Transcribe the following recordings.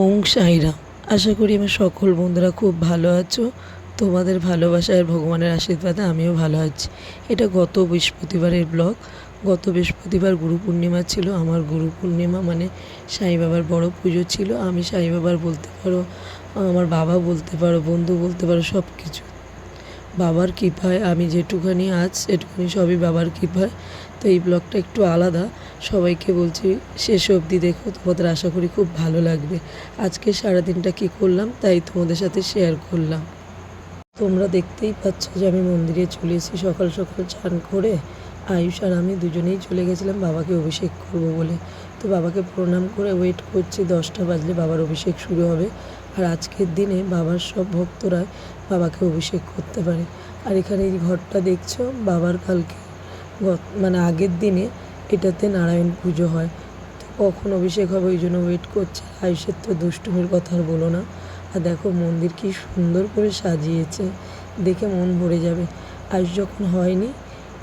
ওং সাইরাম আশা করি আমার সকল বন্ধুরা খুব ভালো আছো। তোমাদের ভালোবাসায় ভগবানের আশীর্বাদে আমিও ভালো আছি। এটা গত বৃহস্পতিবারের ব্লগ। গত বৃহস্পতিবার গুরু পূর্ণিমা ছিল। আমার গুরু পূর্ণিমা মানে সাই বাবার বড় পুজো ছিল। আমি সাই বাবার বলতে পারো, আমার বাবা বলতে পারো, বন্ধু বলতে পারো সব কিছু বাবার কৃপায় আমি যেটুখানি আজ, সেটুখানি সবই বাবার কৃপায়। তো এই ব্লগটা একটু আলাদা। সবাইকে বলছি, শেষ অবধি দেখো, তোমাদের আশা করি খুব ভালো লাগবে। আজকে সারাদিনটা কী করলাম, তাই তোমাদের সাথে শেয়ার করলাম। তোমরা দেখতেই পাচ্ছ যে আমি মন্দিরে চলে এসেছি, সকাল সকাল চান করে আয়ুষ আর আমি দুজনেই চলে গেছিলাম বাবাকে অভিষেক করব বলে। তো বাবাকে প্রণাম করে ওয়েট করছি, দশটা বাজলে বাবার অভিষেক শুরু হবে। আর আজকের দিনে বাবার সব ভক্তরা বাবাকে অভিষেক করতে পারে। আর এখানে এই ঘরটা দেখছ, বাবার কালকে মানে আগের দিনে এটাতে নারায়ণ পুজো হয়। তো কখন অভিষেক হবে ওই জন্য ওয়েট করছে। আয়ুষের তো দুষ্টুমির কথা আর বলো না। আর দেখো মন্দির কি সুন্দর করে সাজিয়েছে। দেখে মন ভরে যাবে। আয়ুষ যখন হয়নি,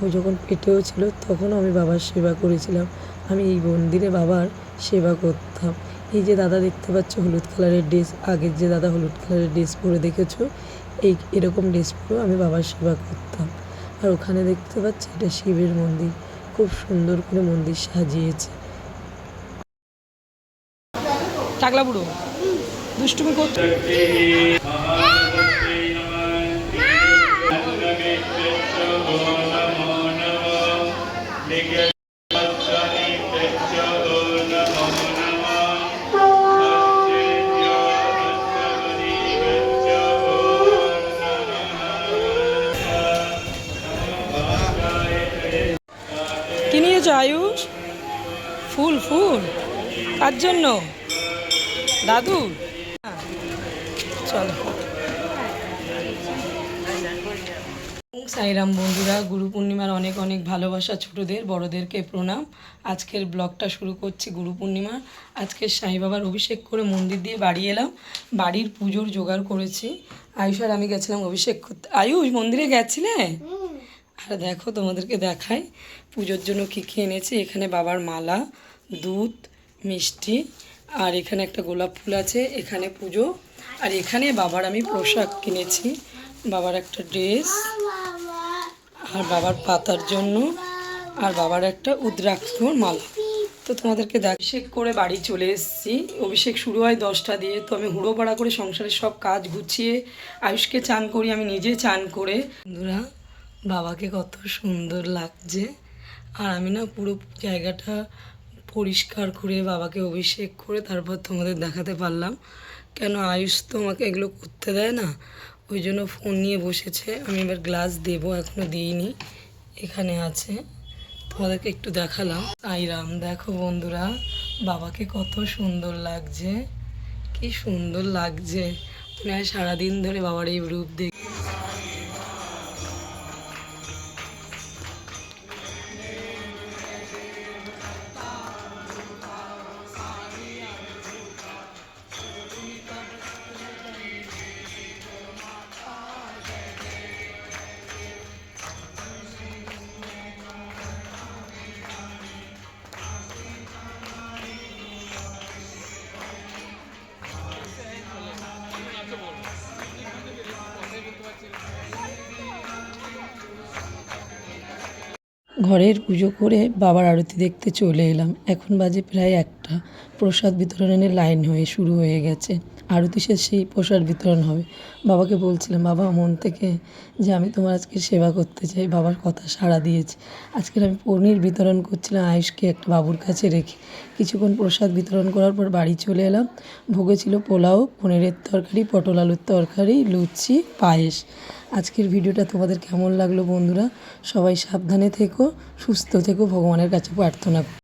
ও যখন পেটেও ছিল, তখনও আমি বাবার সেবা করেছিলাম। আমি এই মন্দিরে বাবার সেবা করতাম। এই যে দাদা দেখতে পাচ্ছ হলুদ কালারের ড্রেস, আগের যে দাদা হলুদ কালারের ড্রেস পরে দেখেছ, এই এরকম ড্রেস পরেও আমি বাবার সেবা করতাম। আর ওখানে দেখতে পাচ্ছি এটা শিবের মন্দির। খুব সুন্দর করে মন্দির সাজিয়েছে। টাকলা বুড়ো দুষ্টুমি করতে আয়ুষ? ফুল ফুল। কার জন্য? দাদু? চলো। সাইরাম বন্ধুরা, গুরু পূর্ণিমার অনেক অনেক ভালোবাসা ছোটদের, বড়দেরকে প্রণাম। আজকের ব্লগটা শুরু করছি গুরু পূর্ণিমা। আজকে সাই বাবার অভিষেক করে মন্দির দিয়ে বাড়ি এলাম। বাড়ির পুজোর জোগাড় করেছি। আয়ুষ আর আমি গেছিলাম অভিষেক করতে। আয়ুষ, মন্দিরে গেছিলে? আর দেখো তোমাদেরকে দেখাই, পুজোর জন্য কী কী এনেছি? এখানে বাবার মালা, দুধ, মিষ্টি, আর এখানে একটা গোলাপ ফুল আছে, এখানে পুজো। আর এখানে বাবার আমি পোশাক কিনেছি, বাবার একটা ড্রেস, আর বাবার পাতার জন্য, আর বাবার একটা উদ্রাক্ষর মালা। তো তোমাদেরকে দেখ, অভিষেক করে বাড়ি চলে এসেছি। অভিষেক শুরু হয় দশটা দিয়ে, তো আমি হুড়ো পাড়া করে সংসারের সব কাজ গুছিয়ে, আয়ুষকে চান করি, আমি নিজে চান করে। বন্ধুরা বাবাকে কত সুন্দর লাগছে। আর আমি না পুরো জায়গাটা পরিষ্কার করে বাবাকে অভিষেক করে তারপর তোমাদের দেখাতে পারলাম। কেন আয়ুষ তো আমাকে এগুলো করতে দেয় না? ওই জন্য ফোন নিয়ে বসেছে। আমি এবার গ্লাস দেবো এখনও দিইনি। এখানে আছে। তোমাদেরকে একটু দেখালাম। আইরাম দেখো বন্ধুরা, বাবাকে কত সুন্দর লাগছে। কি সুন্দর লাগছে। সারাদিন ধরে বাবার এই রূপ দেখ ঘরের পুজো করে বাবার আরতি দেখতে চলে এলাম। এখন বাজে প্রায় একটা। প্রসাদ বিতরণের লাইন হয়ে শুরু হয়ে গেছে। আরতি শেষেই প্রসাদ বিতরণ হবে। বাবাকে বলছিলাম, বাবা, মন থেকে যে আমি তোমার আজকে সেবা করতে চাই, বাবার কথা সাড়া দিয়েছে। আজকের আমি পনির বিতরণ করছিলাম, আয়ুষকে একটা বাবুর কাছে রেখে। কিছুক্ষণ প্রসাদ বিতরণ করার পর বাড়ি চলে এলাম। ভোগে ছিল পোলাও, পনিরের তরকারি, পটল আলুর তরকারি, লুচি, পায়েস। আজকের ভিডিওটা তোমাদের কেমন লাগল বন্ধুরা সবাই সাবধানে থেকো সুস্থ থেকো ভগবানের কাছে প্রার্থনা।